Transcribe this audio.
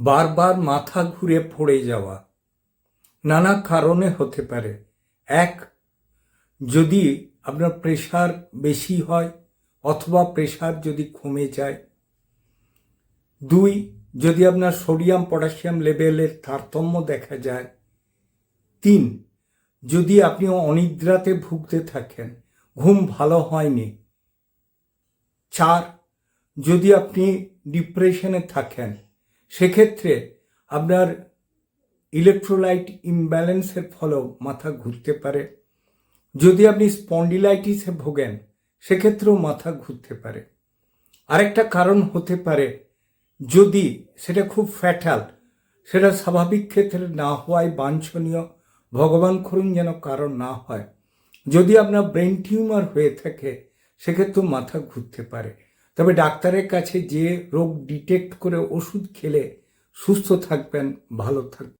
বারবার মাথা ঘুরে পড়ে যাওয়া। নানা কারণে হতে পারে। এক, যদি আপনার প্রেশার বেশি হয় অথবা প্রেশার যদি কমে যায়। দুই, যদি আপনার সোডিয়াম পটাশিয়াম লেভেলের তারতম্য দেখা যায়। তিন, যদি আপনি অনিদ্রাতে ভুগতে থাকেন, ঘুম ভালো হয়নি। চার, যদি আপনি ডিপ্রেশনে থাকেন সেক্ষেত্রে আপনার ইলেকট্রোলাইট ইমব্যালেন্সের ফলেও মাথা ঘুরতে পারে। যদি আপনি স্পন্ডিলাইটিসে ভোগেন, সেক্ষেত্রেও মাথা ঘুরতে পারে। আরেকটা কারণ হতে পারে, যদি সেটা খুব ফ্যাটাল সেটা স্বাভাবিক ক্ষেত্রে না হওয়ায় বাঞ্ছনীয়, ভগবান করুন যেন কারণ না হয়। যদি আপনার ব্রেন টিউমার হয়ে থাকে, সেক্ষেত্রেও মাথা ঘুরতে পারে। তবে ডাক্তারের কাছে যে রোগ ডিটেক্ট করে ওষুধ খেলে সুস্থ থাকবেন ভালো থাকবেন।